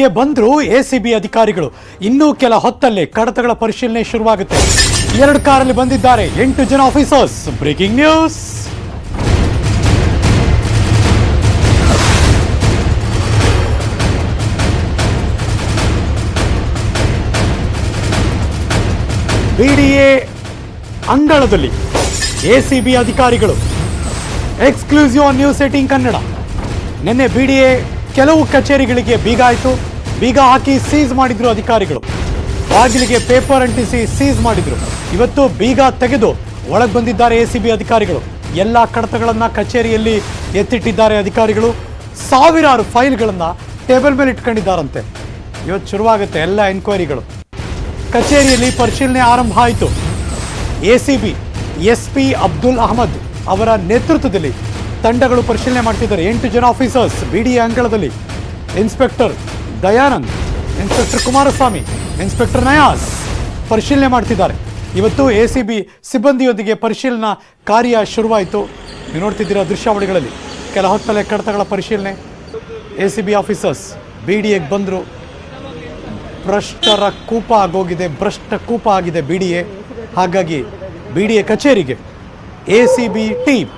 ಗೆ ಬಂದ್ರು ಎಸಿಬಿ ಅಧಿಕಾರಿಗಳು. ಇನ್ನೂ ಕೆಲ ಹೊತ್ತಲ್ಲೇ ಕಡತಗಳ ಪರಿಶೀಲನೆ ಶುರುವಾಗುತ್ತೆ. ಎರಡು ಕಾರಲ್ಲಿ ಬಂದಿದ್ದಾರೆ ಎಂಟು ಜನ ಆಫೀಸರ್ಸ್. Breaking news. ಬಿಡಿಎ ಅಂಗಳದಲ್ಲಿ ಎಸಿಬಿ ಅಧಿಕಾರಿಗಳು. ಎಕ್ಸ್ಕ್ಲೂಸಿವ್ ನ್ಯೂಸ್ ಏಟಿಂಗ್ ಕನ್ನಡ. ನಿನ್ನೆ ಬಿಡಿಎ ಕೆಲವು ಕಚೇರಿಗಳಿಗೆ ಬೀಗ ಆಯಿತು. ಬೀಗ ಹಾಕಿ ಸೀಸ್ ಮಾಡಿದ್ರು ಅಧಿಕಾರಿಗಳು. ಬಾಗಿಲಿಗೆ ಪೇಪರ್ ಅಂಟಿಸಿ ಸೀಸ್ ಮಾಡಿದ್ರು. ಇವತ್ತು ಬೀಗ ತೆಗೆದು ಒಳಗೆ ಬಂದಿದ್ದಾರೆ ಎಸಿಬಿ ಅಧಿಕಾರಿಗಳು. ಎಲ್ಲ ಕಡತಗಳನ್ನ ಕಚೇರಿಯಲ್ಲಿ ಎತ್ತಿಟ್ಟಿದ್ದಾರೆ ಅಧಿಕಾರಿಗಳು. ಸಾವಿರಾರು ಫೈಲ್ಗಳನ್ನ ಟೇಬಲ್ ಮೇಲೆ ಇಟ್ಕೊಂಡಿದ್ದಾರಂತೆ. ಇವತ್ತು ಶುರುವಾಗುತ್ತೆ ಎಲ್ಲ ಎನ್ಕ್ವೈರಿಗಳು. ಕಚೇರಿಯಲ್ಲಿ ಪರಿಶೀಲನೆ ಆರಂಭ ಆಯಿತು. ACB S P Abdul Ahmad ಅವರ ನೇತೃತ್ವದಲ್ಲಿ ತಂಡಗಳು ಪರಿಶೀಲನೆ ಮಾಡ್ತಿದ್ದಾರೆ. ಎಂಟು ಜನ ಆಫೀಸರ್ಸ್ ಬಿಡಿ ಅಂಗಳದಲ್ಲಿ. Inspector Dayanand inspector Kumaraswamy inspector Nayas ಪರಿಶೀಲನೆ ಮಾಡ್ತಿದ್ದಾರೆ. ಇವತ್ತು ಎ ಸಿ ಬಿ ಸಿಬ್ಬಂದಿಯೊಂದಿಗೆ ಪರಿಶೀಲನಾ ಕಾರ್ಯ ಶುರುವಾಯಿತು. ನೀವು ನೋಡ್ತಿದ್ದೀರಾ ದೃಶ್ಯಾವಳಿಗಳಲ್ಲಿ. ಕೆಲ ಹೊತ್ತಲ್ಲೇ ಕಡತಗಳ ಪರಿಶೀಲನೆ. A C B officers B D ಎಗೆ ಬಂದರು. ಭ್ರಷ್ಟರ ಕೂಪ ಆಗೋಗಿದೆ, ಭ್ರಷ್ಟ ಕೂಪ ಆಗಿದೆ ಬಿ ಡಿ ಎ ಹಾಗಾಗಿ ಬಿ ಡಿ ಎ ಕಚೇರಿಗೆ ಎ ಸಿ ಬಿ ಟೀಮ್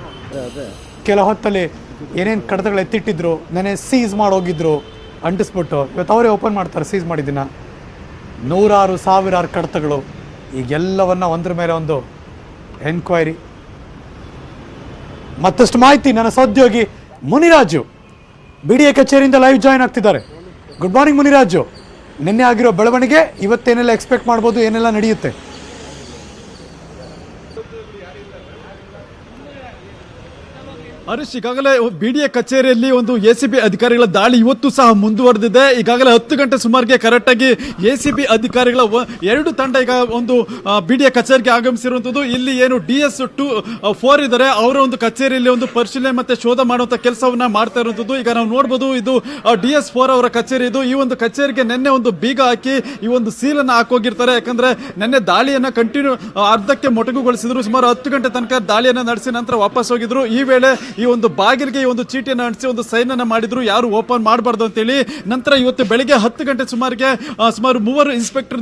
ಕೆಲ ಹೊತ್ತಲ್ಲಿ ಏನೇನು ಕಡತಗಳು ಎತ್ತಿಟ್ಟಿದ್ರು, ನೆನೆ ಸೀಸ್ ಮಾಡೋಗಿದ್ರು, ಅಂಟಿಸ್ಬಿಟ್ಟು ಇವತ್ತು ಅವರೇ ಓಪನ್ ಮಾಡ್ತಾರೆ ಸೀಸ್ ಮಾಡಿದ್ದನ್ನ. ನೂರಾರು ಸಾವಿರಾರು ಕಡತಗಳು, ಈಗೆಲ್ಲವನ್ನು ಒಂದ್ರ ಮೇಲೆ ಒಂದು ಎನ್ಕ್ವೈರಿ ಮತ್ತಷ್ಟು ಮಾಹಿತಿ ನನ್ನ ಸಹೋದ್ಯೋಗಿ ಮುನಿರಾಜು ಬಿ ಡಿ ಎ ಕಚೇರಿಯಿಂದ ಲೈವ್ ಜಾಯ್ನ್ ಆಗ್ತಿದ್ದಾರೆ. Good morning Muniraju. ನಿನ್ನೆ ಆಗಿರೋ ಬೆಳವಣಿಗೆ, ಇವತ್ತೇನೆಲ್ಲ ಎಕ್ಸ್ಪೆಕ್ಟ್ ಮಾಡ್ಬೋದು, ಏನೆಲ್ಲ ನಡೆಯುತ್ತೆ? ಹರೀಶ್ ಈಗಾಗಲೇ ಬಿಡಿಎ ಕಚೇರಿಯಲ್ಲಿ ಒಂದು ಎ ಸಿ ಬಿ ಅಧಿಕಾರಿಗಳ ದಾಳಿ ಇವತ್ತು ಸಹ ಮುಂದುವರೆದಿದೆ. ಈಗಾಗಲೇ ಹತ್ತು ಗಂಟೆ ಸುಮಾರಿಗೆ ಕರೆಕ್ಟ್ ಆಗಿ ಎ ಸಿ ಬಿ ಅಧಿಕಾರಿಗಳ ಎರಡು ತಂಡ ಈಗ ಒಂದು ಬಿಡಿಎ ಕಚೇರಿಗೆ ಆಗಮಿಸಿರುವಂಥದ್ದು ಇಲ್ಲಿ ಏನು ಡಿ ಎಸ್ ಟು ಫೋರ್ ಇದ್ದಾರೆ. ಅವರ ಒಂದು ಕಚೇರಿಯಲ್ಲಿ ಒಂದು ಪರಿಶೀಲನೆ ಮತ್ತೆ ಶೋಧ ಮಾಡುವಂಥ ಕೆಲಸವನ್ನ ಮಾಡ್ತಾ ಇರುವಂತದ್ದು. ಈಗ ನಾವು ನೋಡಬಹುದು ಇದು ಡಿ ಎಸ್ ಫೋರ್ ಅವರ ಕಚೇರಿ ಇದು. ಈ ಒಂದು ಕಚೇರಿಗೆ ನಿನ್ನೆ ಒಂದು ಬೀಗ ಹಾಕಿ ಈ ಒಂದು ಸೀಲನ್ನು ಹಾಕೋಗಿರ್ತಾರೆ. ಯಾಕಂದ್ರೆ ನಿನ್ನೆ ದಾಳಿಯನ್ನ ಕಂಟಿನ್ಯೂ ಅರ್ಧಕ್ಕೆ ಮೊಟಕುಗೊಳಿಸಿದ್ರು. ಸುಮಾರು ಹತ್ತು ಗಂಟೆ ತನಕ ದಾಳಿಯನ್ನ ನಡೆಸಿ ನಂತರ ವಾಪಸ್ ಹೋಗಿದ್ರು. ಈ ವೇಳೆ ಈ ಒಂದು ಬಾಗಿಲಿಗೆ ಈ ಒಂದು ಚೀಟಿಯನ್ನು ಅಂಟಿಸಿ ಒಂದು ಸೈನ್ ಅನ್ನ ಮಾಡಿದ್ರು, ಯಾರು ಓಪನ್ ಮಾಡಬಾರ್ದು ಅಂತೇಳಿ. ನಂತರ ಇವತ್ತು ಬೆಳಿಗ್ಗೆ ಹತ್ತು ಗಂಟೆ ಸುಮಾರಿಗೆ ಸುಮಾರು ಮೂವರು ಇನ್ಸ್ಪೆಕ್ಟರ್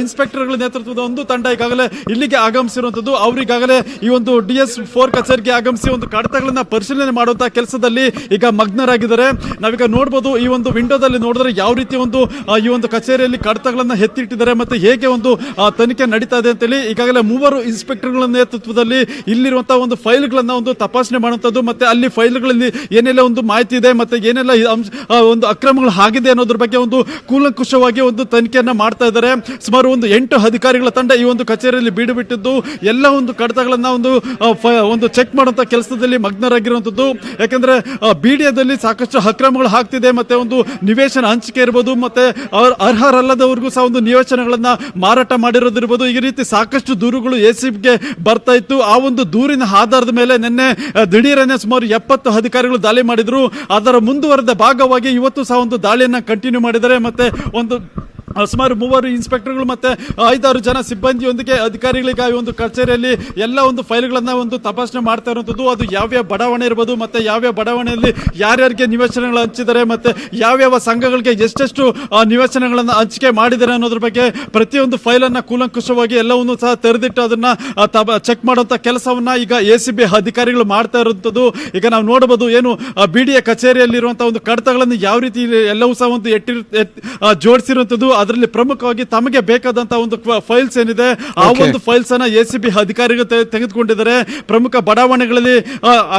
ಇನ್ಸ್ಪೆಕ್ಟರ್ಗಳ ನೇತೃತ್ವದ ಒಂದು ತಂಡ ಈಗಾಗಲೇ ಇಲ್ಲಿಗೆ ಆಗಮಿಸಿರುವಂತದ್ದು ಅವರಿಗಾಗಲೇ ಈ ಒಂದು ಡಿ ಎಸ್ ಫೋರ್ ಕಚೇರಿಗೆ ಆಗಮಿಸಿ ಒಂದು ಕಡತಗಳನ್ನ ಪರಿಶೀಲನೆ ಮಾಡುವಂತಹ ಕೆಲಸದಲ್ಲಿ ಈಗ ಮಗ್ನರಾಗಿದ್ದಾರೆ. ನಾವೀಗ ನೋಡಬಹುದು ಈ ಒಂದು ವಿಂಡೋದಲ್ಲಿ ನೋಡಿದ್ರೆ ಯಾವ ರೀತಿ ಒಂದು ಈ ಒಂದು ಕಚೇರಿಯಲ್ಲಿ ಕಡತಗಳನ್ನ ಎತ್ತಿಟ್ಟಿದ್ದಾರೆ ಮತ್ತೆ ಹೇಗೆ ಒಂದು ತನಿಖೆ ನಡೀತಾ ಇದೆ ಅಂತೇಳಿ ಈಗಾಗಲೇ ಮೂವರು ಇನ್ಸ್ಪೆಕ್ಟರ್ಗಳ ನೇತೃತ್ವದಲ್ಲಿ ಇಲ್ಲಿರುವಂತಹ ಒಂದು ಫೈಲ್ಗಳನ್ನ ಒಂದು ತಪಾಸಣೆ ಮಾಡುವಂತದ್ದು ಮತ್ತೆ ಅಲ್ಲಿ ಫೈಲ್ಗಳಲ್ಲಿ ಏನೆಲ್ಲ ಒಂದು ಮಾಹಿತಿ ಇದೆ ಮತ್ತೆ ಏನೆಲ್ಲ ಅಂಶ ಒಂದು ಅಕ್ರಮಗಳು ಆಗಿದೆ ಅನ್ನೋದ್ರ ಬಗ್ಗೆ ಒಂದು ಕೂಲಂಕುಷವಾಗಿ ಒಂದು ತನಿಖೆಯನ್ನು ಮಾಡ್ತಾ ಇದ್ದಾರೆ. ಸುಮಾರು ಒಂದು ಎಂಟು ಅಧಿಕಾರಿಗಳ ತಂಡ ಈ ಒಂದು ಕಚೇರಿಯಲ್ಲಿ ಬೀಡು ಬಿಟ್ಟಿದ್ದು ಎಲ್ಲ ಒಂದು ಕಡತಗಳನ್ನ ಒಂದು ಒಂದು ಚೆಕ್ ಮಾಡುವಂಥ ಕೆಲಸದಲ್ಲಿ ಮಗ್ನರಾಗಿರುವಂಥದ್ದು. ಯಾಕಂದ್ರೆ ಬಿಡಿಯಾದಲ್ಲಿ ಸಾಕಷ್ಟು ಅಕ್ರಮಗಳು ಆಗ್ತಿದೆ ಮತ್ತೆ ಒಂದು ನಿವೇಶನ ಹಂಚಿಕೆ ಇರ್ಬೋದು ಮತ್ತೆ ಅವ್ರ ಅರ್ಹರಲ್ಲದವ್ರಿಗೂ ಸಹ ಒಂದು ನಿವೇಶನಗಳನ್ನು ಮಾರಾಟ ಮಾಡಿರೋದಿರ್ಬೋದು. ಈ ರೀತಿ ಸಾಕಷ್ಟು ದೂರುಗಳು ಎ ಸಿ ಬರ್ತಾ ಇತ್ತು. ಆ ಒಂದು ದೂರಿನ ಆಧಾರದ ಮೇಲೆ ನಿನ್ನೆ ಆ, ದಿಢೀರನೆ ಸುಮಾರು ಎಪ್ಪತ್ತು ಅಧಿಕಾರಿಗಳು ದಾಳಿ ಮಾಡಿದ್ರು. ಅದರ ಮುಂದುವರೆದ ಭಾಗವಾಗಿ ಇವತ್ತು ಸಹ ಒಂದು ದಾಳಿಯನ್ನ ಕಂಟಿನ್ಯೂ ಮಾಡಿದ್ದಾರೆ. ಮತ್ತೆ ಒಂದು ಸುಮಾರು ಮೂವರು ಇನ್ಸ್ಪೆಕ್ಟರ್ಗಳು ಮತ್ತೆ ಐದಾರು ಜನ ಸಿಬ್ಬಂದಿಯೊಂದಿಗೆ ಅಧಿಕಾರಿಗಳಿಗಾಗಿ ಒಂದು ಕಚೇರಿಯಲ್ಲಿ ಎಲ್ಲ ಒಂದು ಫೈಲ್ಗಳನ್ನ ಒಂದು ತಪಾಸಣೆ ಮಾಡ್ತಾ ಇರುವಂಥದ್ದು. ಅದು ಯಾವ್ಯಾವ ಬಡಾವಣೆ ಇರ್ಬೋದು, ಮತ್ತೆ ಯಾವ್ಯಾವ ಬಡಾವಣೆಯಲ್ಲಿ ಯಾರ್ಯಾರಿಗೆ ನಿವೇಶನಗಳು ಹಂಚಿದ್ದಾರೆ, ಮತ್ತೆ ಯಾವ್ಯಾವ ಸಂಘಗಳಿಗೆ ಎಷ್ಟೆಷ್ಟು ನಿವೇಶನಗಳನ್ನ ಹಂಚಿಕೆ ಮಾಡಿದ್ದಾರೆ ಅನ್ನೋದ್ರ ಬಗ್ಗೆ ಪ್ರತಿಯೊಂದು ಫೈಲನ್ನು ಕೂಲಂಕುಷವಾಗಿ ಎಲ್ಲವನ್ನು ಸಹ ತೆರೆದಿಟ್ಟು ಅದನ್ನ ಚೆಕ್ ಮಾಡುವಂತ ಕೆಲಸವನ್ನ ಈಗ ಎ ಸಿ ಬಿ ಅಧಿಕಾರಿಗಳು ಮಾಡ್ತಾ ಇರುವಂಥದ್ದು. ಈಗ ನಾವು ನೋಡಬಹುದು ಏನು ಬಿ ಡಿ ಎ ಕಚೇರಿಯಲ್ಲಿರುವಂತಹ ಒಂದು ಕಡತಗಳನ್ನು ಯಾವ ರೀತಿ ಎಲ್ಲವೂ ಸಹ ಒಂದು ಎಟ್ಟಿ ಜೋಡಿಸಿರುವಂಥದ್ದು. ಅದರಲ್ಲಿ ಪ್ರಮುಖವಾಗಿ ತಮಗೆ ಬೇಕಾದಂತಹ ಒಂದು ಫೈಲ್ಸ್ ಏನಿದೆ ಆ ಒಂದು ಫೈಲ್ಸ್ ಅನ್ನ ಎ ಸಿ ಬಿ ಅಧಿಕಾರಿಗಳು ತೆಗೆ- ತೆಗೆದುಕೊಂಡಿದ್ದಾರೆ. ಪ್ರಮುಖ ಬಡಾವಣೆಗಳಲ್ಲಿ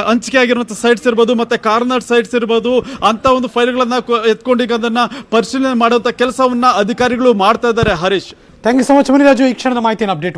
ಹಂಚಿಕೆ ಆಗಿರುವಂತಹ ಸೈಟ್ಸ್ ಇರ್ಬೋದು ಮತ್ತೆ ಕಾರ್ನರ್ ಸೈಟ್ಸ್ ಇರ್ಬೋದು ಅಂತ ಒಂದು ಫೈಲ್ಗಳನ್ನ ಗಳನ್ನ ಎತ್ಕೊಂಡು ಈಗ ಅದನ್ನ ಪರಿಶೀಲನೆ ಮಾಡುವಂತ ಕೆಲಸವನ್ನ ಅಧಿಕಾರಿಗಳು ಮಾಡ್ತಾ ಇದ್ದಾರೆ. Harish. Thank you so much Muniraju. ಈ ಕ್ಷಣದ ಮಾಹಿತಿಯನ್ನು ಅಪ್ಡೇಟ್ ಮಾಡಿ.